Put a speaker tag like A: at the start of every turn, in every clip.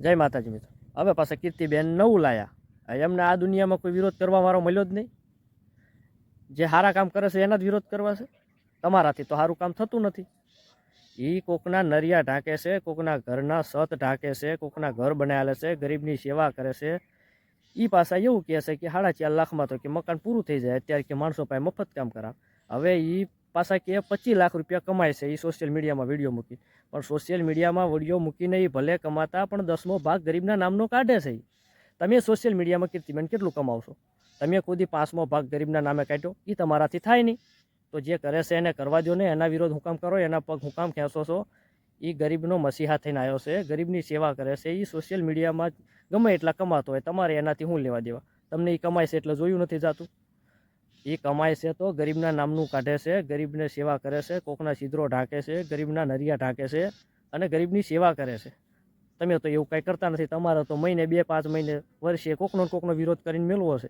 A: જય માતાજી મિત્રો. હવે પાસે કીર્તિબેન નવું લાયા એમને આ દુનિયામાં કોઈ વિરોધ કરવા મારો મળ્યો જ નહીં. જે સારા કામ કરે છે એના જ વિરોધ કરવા છે. તમારાથી તો સારું કામ થતું નથી. એ કોકના નરિયા ઢાંકે છે, કોકના ઘરના સત ઢાંકે છે, કોકના ઘર બનાવેલા છે, ગરીબની સેવા કરે છે. એ પાછા એવું કહે છે કે સાડા ચાર લાખમાં તો કે મકાન પૂરું થઈ જાય. અત્યારે કે માણસો પાસે મફત કામ કરાવ. હવે એ પાછા કે પચીસ લાખ રૂપિયા કમાય છે એ સોશિયલ મીડિયામાં વીડિયો મૂકી પણ સોશિયલ મીડિયામાં વીડિયો મૂકીને એ ભલે કમાતા, પણ દસમો ભાગ ગરીબના નામનો કાઢે છે એ. તમે સોશિયલ મીડિયામાં કીર્તિબેન કેટલું કમાવશો? તમે કોઈ પાંચમો ભાગ ગરીબના નામે કાઢ્યો એ તમારાથી થાય નહીં. તો જે કરે છે એને કરવા દો ને, એના વિરોધ હુકામ કરો, એના પગ હુકામ ખેંચો છો. એ ગરીબનો મસીહા થઈને આવ્યો છે, ગરીબની સેવા કરે છે એ સોશિયલ મીડિયામાં ગમે એટલા કમાતો હોય, તમારે એનાથી શું લેવા દેવા? તમને એ કમાય છે એટલે જોયું નથી જાતું? એ કમાય છે તો ગરીબના નામનું કાઢે છે, ગરીબને સેવા કરે છે, કોકના છિદ્રો ઢાંકે છે, ગરીબના નરિયા ઢાંકે છે અને ગરીબની સેવા કરે છે. તમે તો એવું કાંઈ કરતા નથી, તમારે તો મહિને બે, પાંચ મહિને વર્ષે કોકનો કોકનો વિરોધ કરીને મેળવો છે.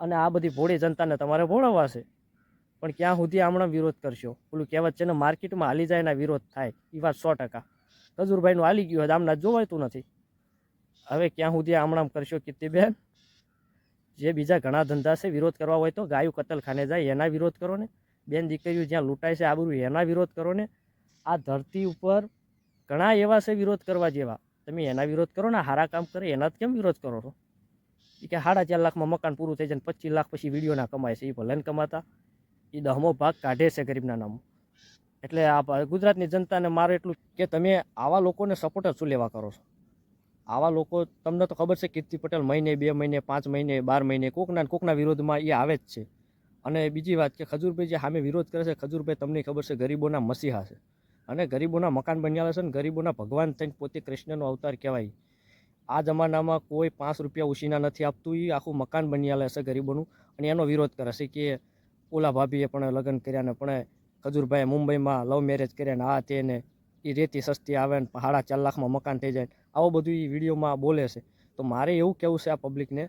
A: અને આ બધી ભોળી જનતાને તમારે ભોળવવા છે. પણ ક્યાં સુધી હમણાં વિરોધ કરશો? પેલું કહેવત છે ને, માર્કેટમાં હાલી જાય એના વિરોધ થાય. એ વાત સો ટકા. ખજૂરભાઈનું હાલી ગયું હોય આમના જોવાતું નથી. હવે ક્યાં સુધી હમણાં કરશો કીર્તિબેન? જે બીજા ઘણા ધંધા છે, વિરોધ કરવા હોય તો ગાયું કતલખાને જાય, એના વિરોધ કરો ને. બેન દીકરીઓ જ્યાં લૂંટાય છે, આબરૂ, એના વિરોધ કરો ને. આ ધરતી ઉપર ઘણા એવા છે વિરોધ કરવા જેવા. તમે એના વિરોધ કરો ને હારા કામ કરે, એના કેમ વિરોધ કરો છો? એ કે સાડા ચાર લાખમાં મકાન પૂરું થઈ જાય ને, પચીસ લાખ પછી વિડીયોના કમાય છે એ ભલે કમાતા. એ દહમો ભાગ કાઢે છે ગરીબના નામો. એટલે આ ગુજરાતની જનતાને મારે એટલું કે તમે આવા લોકોને સપોર્ટ જ શું લેવા કરો છો? આવા લોકો, તમને તો ખબર છે કીર્તિ પટેલ મહિને, બે મહિને, પાંચ મહિને, બાર મહિને, કોકના કોકના વિરોધમાં એ આવે જ છે. અને બીજી વાત કે ખજૂરભાઈ જે સામે વિરોધ કરે છે, ખજૂરભાઈ તમને ખબર છે ગરીબોના મસીહા છે. અને ગરીબોના મકાન બન્યા છે અને ગરીબોના ભગવાન થઈને પોતે કૃષ્ણનો અવતાર કહેવાય. આ જમાનામાં કોઈ પાંચ રૂપિયા ઉછીના નથી આપતું એ આખું મકાન બન્યા છે ગરીબોનું. અને એનો વિરોધ કરે છે કે ઓલા ભાભીએ પણ લગ્ન કર્યા ને પણ ખજૂરભાઈએ મુંબઈમાં લવ મેરેજ કર્યા ને આ તેને એ રેતી સસ્તી આવે ને સાડા ચાર લાખમાં મકાન થઈ જાય આવું બધું એ વિડીયોમાં બોલે છે. તો મારે એવું કહેવું છે આ પબ્લિકને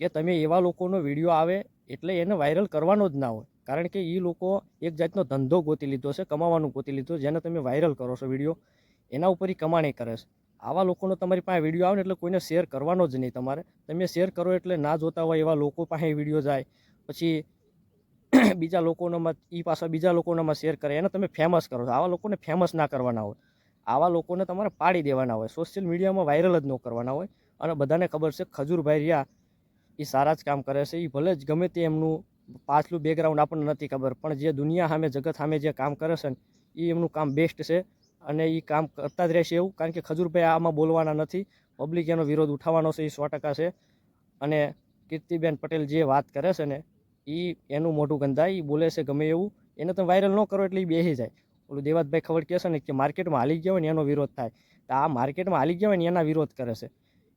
A: કે તમે એવા લોકોનો વીડિયો આવે એટલે એને વાયરલ કરવાનો જ ના હોય. કારણ કે એ લોકો એક જાતનો ધંધો ગોતી લીધો છે, કમાવાનું ગોતી લીધો જેને તમે વાયરલ કરો છો વીડિયો, એના ઉપર એ કમાણી કરે છે. આવા લોકોનો તમારી પાસે વીડિયો આવે ને એટલે કોઈને શેર કરવાનો જ નહીં તમારે. તમે શેર કરો એટલે ના જોતા હોય એવા લોકો પાસે વીડિયો જાય. પછી બીજા લોકોનામાં એ પાછા બીજા લોકોનામાં શેર કરે. એને તમે ફેમસ કરો છો. આવા લોકોને ફેમસ ના કરવાના હોય. આવા લોકોને તમારે પાડી દેવાના હોય. સોશિયલ મીડિયામાં વાયરલ જ ન કરવાના હોય. અને બધાને ખબર છે, ખજૂરભાઈ રહ્યા. એ સારા જ કામ કરે છે. એ ભલે જ ગમે તે એમનું પાછલું બેકગ્રાઉન્ડ આપણને નથી ખબર. પણ જે દુનિયા સામે, જગત સામે જે કામ કરે છે ને એ એમનું કામ બેસ્ટ છે. અને એ કામ કરતા જ રહેશે એવું. કારણ કે ખજૂરભાઈ આમાં બોલવાના નથી. પબ્લિક એનો વિરોધ ઉઠાવવાનો છે. એ સો ટકા છે. અને કીર્તિબેન પટેલ જે વાત કરે છે ને એ એનું મોઢું ગંધાય એ બોલે છે ગમે એવું, એને તમે વાયરલ ન કરો એટલે એ બેસી જાય. ઓલું દેવાતભાઈ ખબર કહેશે ને કે માર્કેટમાં હાલી ગયા હોય ને એનો વિરોધ થાય. તો આ માર્કેટમાં હાલી ગયા હોય ને એના વિરોધ કરે છે.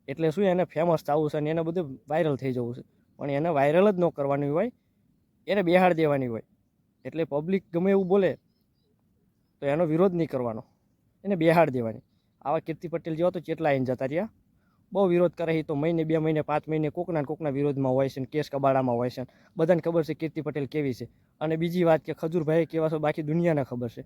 A: એટલે શું એને ફેમસ થવું છે અને એને બધું વાયરલ થઈ જવું છે. પણ એને વાયરલ જ ન કરવાની હોય, એને બેહાડ દેવાની હોય. એટલે પબ્લિક ગમે એવું બોલે, તો એનો વિરોધ નહીં કરવાનો. એને બેહાડ દેવાની. આવા કીર્તિ પટેલ જેવા તો કેટલા આવીને જતા રહ્યા. બહુ વિરોધ કરે છે. તો મહિને, બે મહિને, પાંચ મહિને કોકના કોકના વિરોધમાં હોય છે કેસ કબાડામાં હોય છે બધાને ખબર છે કીર્તિ પટેલ કેવી છે. અને બીજી વાત કે ખજૂરભાઈ કેવા છે બાકી દુનિયાને ખબર છે.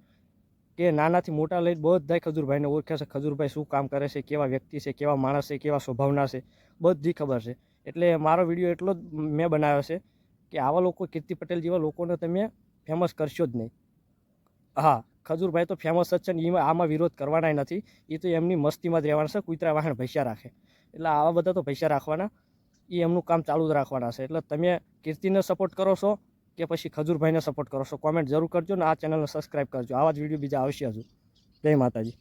A: કે નાનાથી મોટા લઈને બધાય ખજૂરભાઈને ઓળખે છે ખજૂરભાઈ શું કામ કરે છે, કેવા વ્યક્તિ છે, કેવા માણસ છે, કેવા સ્વભાવના છે, બધી ખબર છે. એટલે મારો વીડિયો એટલો જ મેં બનાવ્યો છે કે આવા લોકો કીર્તિ પટેલ જેવા લોકોને તમે ફેમસ કરશો જ નહીં. હા, ખજૂરભાઈ તો ફેમસ જ છે ને એમાં આમાં વિરોધ કરવાના નથી. એ તો એમની મસ્તીમાં જ રહેવાના છે, કુતરા વાહન પૈસા રાખે. એટલે આવા બધા તો પૈસા રાખવાના. એ એમનું કામ ચાલુ જ રાખવાના છે. એટલે તમે કીર્તિને સપોર્ટ કરો છો કે પછી ખજૂરભાઈને સપોર્ટ કરો છો? કોમેન્ટ જરૂર કરજો ને આ ચેનલને સબસ્ક્રાઈબ કરજો. આવા જ વીડિયો બીજા આવશે હજુ. જય માતાજી.